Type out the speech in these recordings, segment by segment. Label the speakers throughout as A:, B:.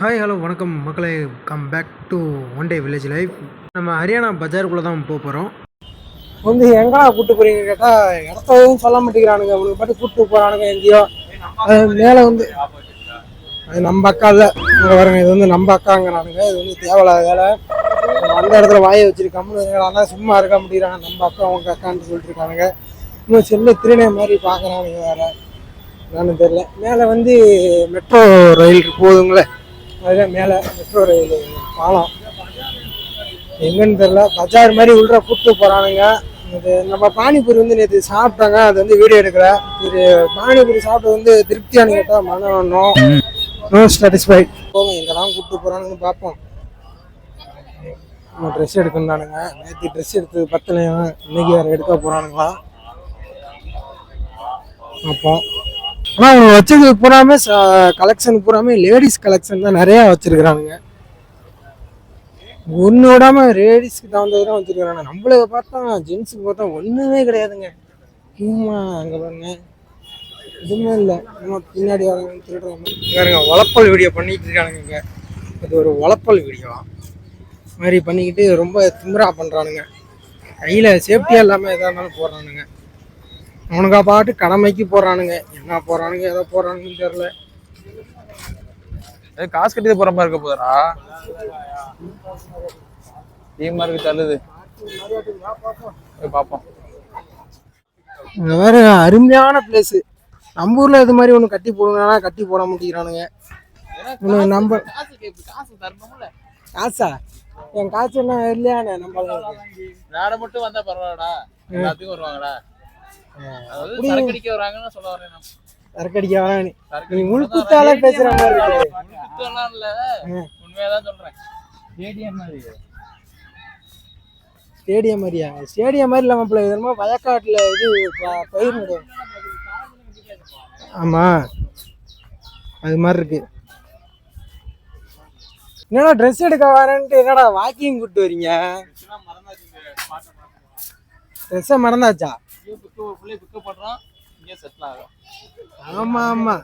A: Hi hello வணக்கம். மக்களை come back to one day village life நம்ம ஹரியானா பஜாருக்குள்ளே தான் போக போகிறோம்
B: வந்து எங்கடா கூட்டு போறீங்க கேட்டால் இடத்த எதுவும் சொல்ல மாட்டேங்கிறானுங்க. உனக்கு பாட்டு கூட்டு போகிறானுங்க எங்கேயோ. அது மேலே வந்து அது நம்ம அக்கா இல்லை. இங்கே பாருங்க இது வந்து நம்ம அக்காங்கிறானுங்க. இது வந்து தேவையில்லாத வேலை. அந்த இடத்துல வாயை வச்சிரு சும்மா இருக்க முடியறாங்க நம்ம அக்கா அவங்க அக்கான்னு சொல்லிட்டு இருக்கானுங்க இன்னும் செல்ல திருநே மாதிரி பார்க்குறானுங்க வேற. என்னன்னு தெரியல. மேலே வந்து மெட்ரோ ரயில் போதுங்களே அதுதான் மேல மெட்ரோ ரயில் பாலம். எங்கன்னு தெரியல. பஜார் மாதிரி உள்ள கூப்பிட்டு போறானுங்க. இது நம்ம பானிபூரி வந்து நேற்று சாப்பிட்டாங்க. அது வந்து வீடியோ எடுக்கல. இது பானிபூரி சாப்பிட்டு வந்து திருப்தியானு கேட்டால் மனம் நோ நோ சாட்டிஸ்ஃபைட் போங்க எங்கெல்லாம் கூப்பிட்டு போறானுங்க பார்ப்போம். நம்ம ட்ரெஸ் எடுக்கணும்னானுங்க. நேற்று ட்ரெஸ் எடுத்தது பத்தலையும். இன்னைக்கு வேறு எடுக்க போறானுங்களா? அப்போ ஆனால் அவங்க வச்சது பூராமே கலெக்ஷன் பூராமே லேடிஸ் கலெக்ஷன் தான் நிறையா வச்சுருக்குறானுங்க. ஒன்று விடாம லேடிஸ்க்கு தகுந்தது தான் வச்சுருக்குறாங்க நம்மள பார்த்தா ஜென்ஸுக்கு பார்த்தா ஒன்றுமே கிடையாதுங்க. சும்மா அங்கே பாருங்க. எதுவுமே இல்லை. நம்ம பின்னாடி வரவங்க திருடுறாங்க பாருங்க உழப்பல் வீடியோ பண்ணிட்டு இருக்கானுங்க இங்கே. இது ஒரு உழப்பல் வீடியோ மாதிரி பண்ணிக்கிட்டு ரொம்ப திமிரா பண்ணுறானுங்க கையில் சேஃப்டியாக இல்லாமல் எதாக இருந்தாலும் போடுறானுங்க. அவனுக்கா பாட்டு கடமைக்கு போடுறானுங்க என்ன போடுறானுங்க எதை போடுறானுங்கன்னு தெரில
C: காசு கட்டி போற மாதிரி இருக்க போதா டீமா இருக்கு தள்ளுது. போய் பாப்போம்.
B: இங்க வேற அருமையான பிளேஸ் நம்ம ஊர்ல இது மாதிரி ஒன்று கட்டி போடுங்கன்னா கட்டி போட மாட்டேங்கிறானுங்க. இன்னும் நம்ம காசா என் காசு என்ன இல்லையானே நம்ம
C: நாட மட்டும் வந்தா பரவாயில்லடா. எல்லாத்துக்கும் வருவாங்கடா. அதாவது சரக்கு அடிக்க வராங்கன்னு சொல்ல வரேன் நான்.
B: வரானு
C: சரக்கு
B: நீ
C: அடிக்க
B: முழுக்குத்தால பேசுற மாதிரி இருக்கு.
C: குத்தம்லாம் இல்ல. உண்மையாதான் சொல்றேன். ஏடிஎம் மாதிரி
B: ஸ்டேடியம் மாதிரியா? ஸ்டேடியம் மாதிரி இல்லாம பிள்ளை என்னமோ வயக்காட்டுல இது ப- பயிர் நடுவோம் ஆமா. அது மாதிரி இருக்கு. என்னடா ட்ரெஸ் எடுக்க வரேன்ட்டு என்னடா வாக்கிங் கூப்பிட்டு வரீங்க ட்ரெஸ்ஸை மறந்தாச்சா?
C: பிள்ளை பிக்கப் பண்றோம். இங்கே செட்டில் ஆகும்.
B: ஆமா ஆமா.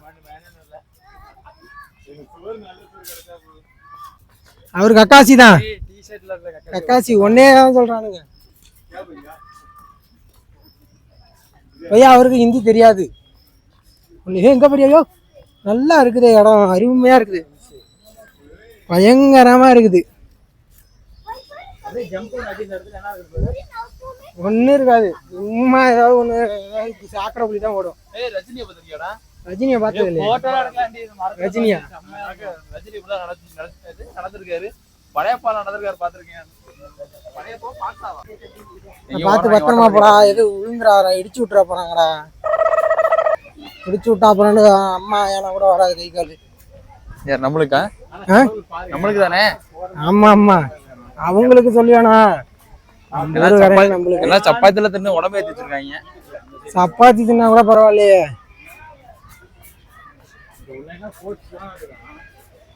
B: அவருக்கு அக்காசி தான். கக்காசி ஒன்னே தான் சொல்றானுங்க. பையா அவருக்கு ஹிந்தி தெரியாது. ஒண்ணு, ஏய், எங்க பெரியோ நல்லா இருக்குது இடம். அருமையா இருக்குது. பயங்கரமா இருக்குது. ஒன்றும் இருக்காது. சும்மா ஏதாவது ஒன்று ஏதாவது சாக்கடை புள்ளி தான் ஓடும்
C: ஏய் ரஜினியை
B: பார்த்தது இல்லையா ரஜினியா?
C: ரஜினி நடந்திருக்காரு. படையப்பா நடந்திருக்காரு பார்த்தாவா?
B: பார்த்து பத்திரமா போடா. எது விழுந்துறாரா இடிச்சு விட்டுற போறாங்கடா. இடிச்சு விட்டா அப்புறம் அம்மா ஏன்னா கூட வராது கை கால்.
C: யார் நம்மளுக்கா?
B: ஆ?
C: நம்மளுக்கு தானே
B: ஆமா ஆமா. அவங்களுக்கு சொல்லியானா?
C: எல்லாம் சப்பாத்தில தின்னு உடம்பு ஏத்தி வச்சிருக்காங்க
B: சப்பாத்தி தின்னா கூட பரவாயில்லையே.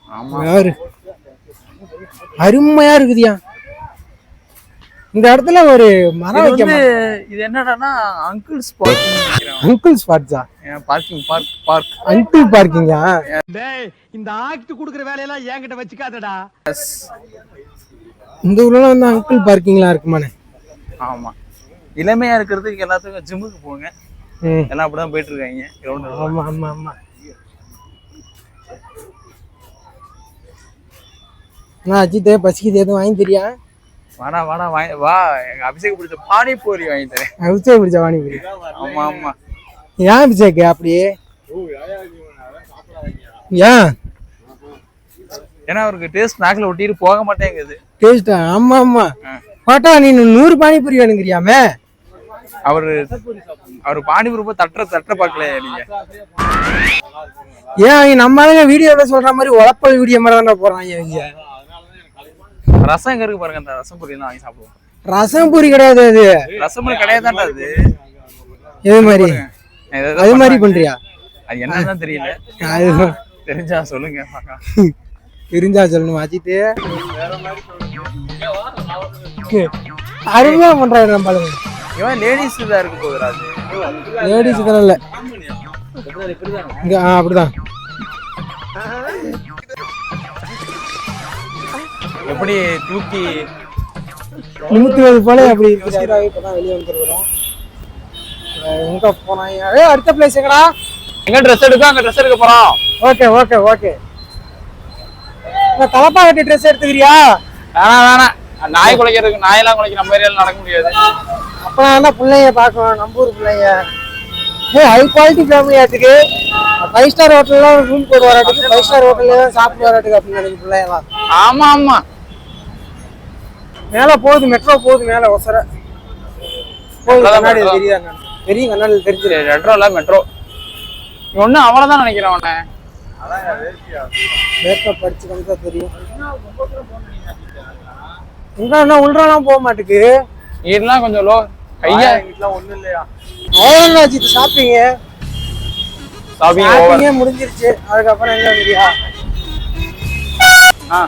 C: ஆமா.
B: யாரு? அருமையா இருக்குதியா இந்த இடத்துல ஒரு மரம்
C: இது
B: வைக்க
C: இது என்னடான்னா அங்கிள் ஸ்பாட்
B: அங்கிள் ஸ்பாட்ஸா
C: பார்க்கிங் பார்க் பார்க்
B: அங்கிள் பார்க்கிங்கா
A: இந்த ஆக்ட் கொடுக்குற வேலையெல்லாம் என்கிட்ட வச்சுக்காதடா.
B: இந்த ஊர்ல வந்து அங்கிள் பார்க்கிங்லாம் இருக்குமாண்ணே?
C: ஆமா. இளமையா இருக்கிறதுக்கு எல்லாத்துக்கும் ஜிம்முக்கு போங்க. எல்லாம் அப்படிதான் போயிட்டு இருக்காங்க கிரவுண்ட்
B: ஆமா ஆமா ஆமா. நான் அஜித்தே பசிக்குது. எதுவும் வாங்கி தெரியா?
C: வாடா வாடா வாங்கி வா. எங்க அபிஷேக் பிடிச்ச பானிபூரி வாங்கி தரேன்.
B: அபிஷேக் பிடிச்ச வாணிபுரி
C: ஆமா ஆமா.
B: ஏன் அபிஷேக்? அப்படியே? ஏன்?
C: ஏன்னா அவருக்கு டேஸ்ட் நாக்கில் ஒட்டிட்டு போக மாட்டேங்குது.
B: டேஸ்டா ஆமா ஆமா. பாட்டா நீ நூறு பானிபூரி வேணுங்கிறியாமே?
C: அவரு அவர் பானிபூரி போய் தட்டுற தட்டுற பார்க்கலையா நீங்க?
B: ஏன் அவங்க நம்ம ஆளுங்க வீடியோல சொல்ற மாதிரி உழப்பல் வீடியோ மாதிரி தானே போறாங்க இவங்க.
C: ரசம் எங்க இருக்கு பாருங்க அந்த ரசம் பொரி எல்லாம் வாங்கி சாப்பிடுவோம்.
B: ரசம் பூரி கிடையாது அது.
C: ரசம் பொரி கிடையாதான்டா அது.
B: எது மாதிரி? அது மாதிரி. பண்றியா?
C: அது என்னன்னு தெரியல. தெரிஞ்சா சொல்லுங்க
B: தெரிஞ்சா சொல்லணும் அஜித்து. அருமையா பண்றாரு நம்ம
C: இவன் லேடிஸ் இதா இருக்கு போகுதுடா அது
B: லேடிஸ் இதெல்லாம் இல்ல. இங்க ஆ, அப்படிதான்.
C: எப்படி தூக்கி
B: நிமித்துவது போல அப்படி இப்பதான் வெளியே வந்துருக்கிறோம். எங்க ஏ அடுத்த பிளேஸ் எங்கடா?
C: எங்க ட்ரெஸ் எடுக்கோ அங்க ட்ரெஸ் எடுக்க போறோம்.
B: Okay okay okay. தலப்பா கட்டி ட்ரெஸ் எடுத்துக்கிறியா?
C: வேணாம் வேணாம் நாய் குலைக்கிறதுக்கு நாயெல்லாம் குலைக்க நம்ம ஏரியால நடக்க முடியாது.
B: அப்ப நான் தான் பிள்ளைங்க பார்க்கணும்? நம்ம ஊர் பிள்ளைங்க ஏ ஹை குவாலிட்டி ஃபேமிலி ஆட்டுக்கு ஃபைவ் ஸ்டார் ஹோட்டல்லாம் ரூம் போட்டு வராட்டுக்கு ஃபைவ் ஸ்டார் ஹோட்டல்ல தான் சாப்பிட்டு வராட்டுக்கு அப்படின்னு நினைக்கும் பிள்ளைங்களாம்
C: ஆமா ஆமா.
B: மேல போகுது மெட்ரோ போகுது மேல ஒசர. போகுது கண்ணாடி
C: metro.
B: தெரியுதா என்னன்னு? பெரிய கண்ணாடி தெரிஞ்சிரு
C: மெட்ரோ இல்ல மெட்ரோ ஒண்ணு அவளதான் நினைக்கிறேன் உன்னை
B: மேக்கப் படிச்சு கண்டிப்பா தெரியும். எங்க என்ன உள்றலாம் போக மாட்டுக்கு?
C: இதெல்லாம் கொஞ்சம் லோ கையா
B: அவ்வளோ அஜித் சாப்பிட்டீங்க
C: ஷாப்பிங் ஓவர்
B: சாப்பிட்டீங்க முடிஞ்சிருச்சு. அதுக்கப்புறம் எங்க வந்துறியா
C: ஆ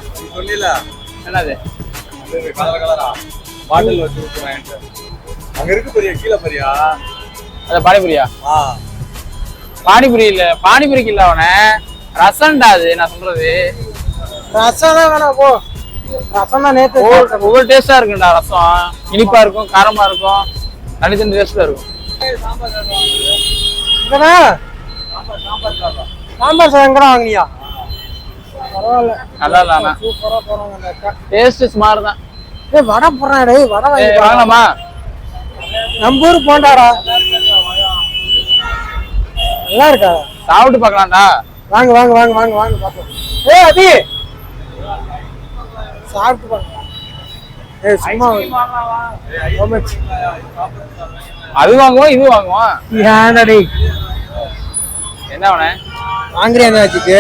C: என்னது?
D: கலர் கலரா பாட்டில் வச்சு விட்டுறேன் அங்க இருக்கு பெரிய கீழே பெரியா?
C: அது பானிபுரியா? பானிபுரி இல்ல பானிபுரிக்கு இல்ல அவன. ரசம்டா அது நான் சொல்றது?
B: ரசம் தான் வேணாம் போ ரசம் தான் நேற்று
C: ஒவ்வொரு டேஸ்டா இருக்கும்டா ரசம். இனிப்பா இருக்கும் காரமா இருக்கும் தனித்தனி டேஸ்ட்ல இருக்கும்.
B: சாம்பார் சாதம் எங்கடா வாங்கினியா? பரவாயில்ல.
C: நல்லா இல்ல
B: சூப்பரா போறாங்க
C: டேஸ்ட் சுமார் தான்
B: ஏய் வடை போடுறான் டேய் வடை வாங்கி
C: வாங்கலாமா?
B: நம்ம ஊர் போண்டாடா. நல்லா இருக்கா?
C: சாப்பிட்டு பார்க்கலாம்டா.
B: வாங்க வாங்க வாங்க வாங்க வாங்க பாப்போம் ஏய் அபி! சாப்பிட்டு பாருங்க. ஏய் சும்மா?
C: அது வாங்குவோம் இது வாங்குவோம்.
B: ஏன்டா
C: என்ன அவன?
B: வாங்குறியா என்ன வச்சுக்கு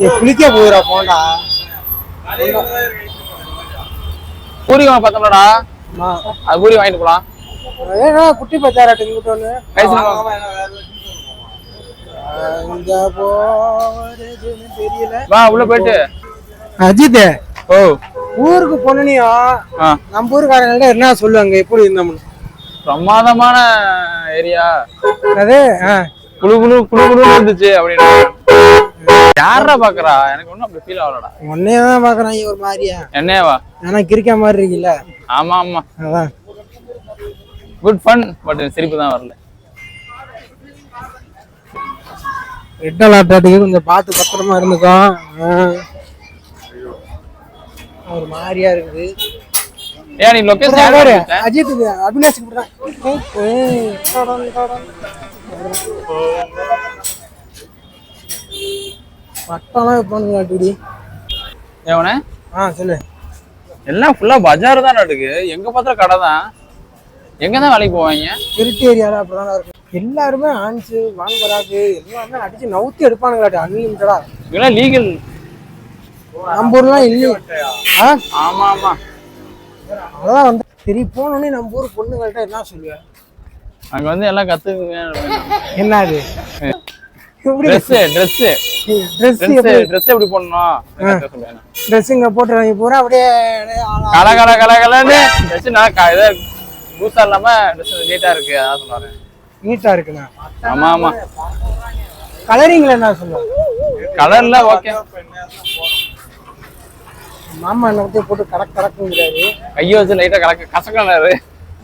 B: ஏ குளிக்க போகுறா போண்டா
C: பூரி வாங்க பார்த்தோம்லடா அது பூரி வாங்கிட்டு போலாம்.
B: ஏன்னா குட்டி பச்சாராட்டு இங்கிட்ட ஒன்று
C: கைஸ் வாங்க.
B: அங்க போறதுன்னு தெரியல
C: வா உள்ள போயிட்டு.
B: அஜித்
C: ஓ.
B: ஊருக்கு
C: ஆ.
B: நம்ம ஊருக்காரங்கள்ட்ட என்ன சொல்லுவாங்க? எப்படி இருந்தோம்னு.
C: பிரமாதமான ஏரியா.
B: அது
C: குளு குளு குளு குளுன்னு இருந்துச்சு அப்படின்னு. யாரா பாக்குறா? எனக்கு ஒண்ணும் அப்படி ஃபீல் ஆகலடா.
B: உன்னையே தான் பார்க்குறாங்க ஒரு மாதிரியா.
C: என்னவா
B: ஆனா கிரிக்க மாதிரி இருக்குல்ல.
C: ஆமா ஆமா.
B: அதான்.
C: குட் ஃபன் பட் சிரிப்பு தான் வரல.
B: ரெட் அலாட்டாட்டுக்கு கொஞ்சம் பார்த்து பத்திரமா இருந்துக்கோ. ஆ. ஒரு மாதிரியா இருக்குது.
C: ஏன் நீ லொகேஷன்
B: அஜித் டடன். பட்டம்லாம் டூடி.
C: ஏவனே
B: ஆ சொல்லு.
C: எல்லாம் ஃபுல்லா பஜார் தான் இருக்கு. எங்க பார்த்தா கடை தான். எங்க தான் வேலைக்கு போவாங்க?
B: திருட்டு ஏரியால அப்படிதான் இருக்கும் எல்லாருமே ஆன்ஸு வாங்குறாக்கு எல்லாமே அடிச்சு நவுத்தி எடுப்பானுங்களாட்டு அன்லிமிட்டடா
C: இதெல்லாம் லீகல்
B: நம்ம ஊர்லாம் இல்லையே. ஆ?
C: ஆமா ஆமா.
B: அதான் வந்து சரி போனோடனே நம்ம ஊர் பொண்ணுங்கள்ட்ட என்ன சொல்லுவேன்
C: அங்க வந்து எல்லாம் கத்துக்குங்க.
B: என்ன அது
C: ட்ரெஸ் ட்ரெஸ்
B: ட்ரெஸ்
C: ட்ரெஸ் எப்படி? போடணும்? கத்த சொல்லுவேன்
B: ட்ரெஸ் இங்க போட்டுறாங்க பூரா அப்படியே
C: கல கல கல கலன்னு ட்ரெஸ் நான் க- இதா லூசா இல்லாம ட்ரெஸ் நீட்டா இருக்கு அதான் சொல்லுவாரு
B: நீட்டா இருக்குண்ணா.
C: ஆமா ஆமா.
B: கலரிங்ல என்ன சொல்லுவேன்
C: கலர்ல ஓகே
B: மாமா என்ன பத்தி போட்டு கடக் கடக்குங்கிறாரு.
C: கையை வச்சு லைட்டா கலக்க கசக்கனாரு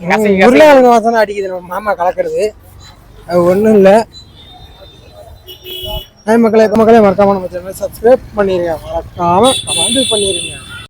C: கசக்கி
B: உருளைக்கிழங்கு வாசம் அடிக்குது நம்ம மாமா கலக்கிறது. அது ஒண்ணும் இல்ல. மக்களே மக்களே மறக்காம நம்ம சேனல் சப்ஸ்கிரைப் பண்ணிருங்க. மறக்காம கமெண்ட் பண்ணிருங்க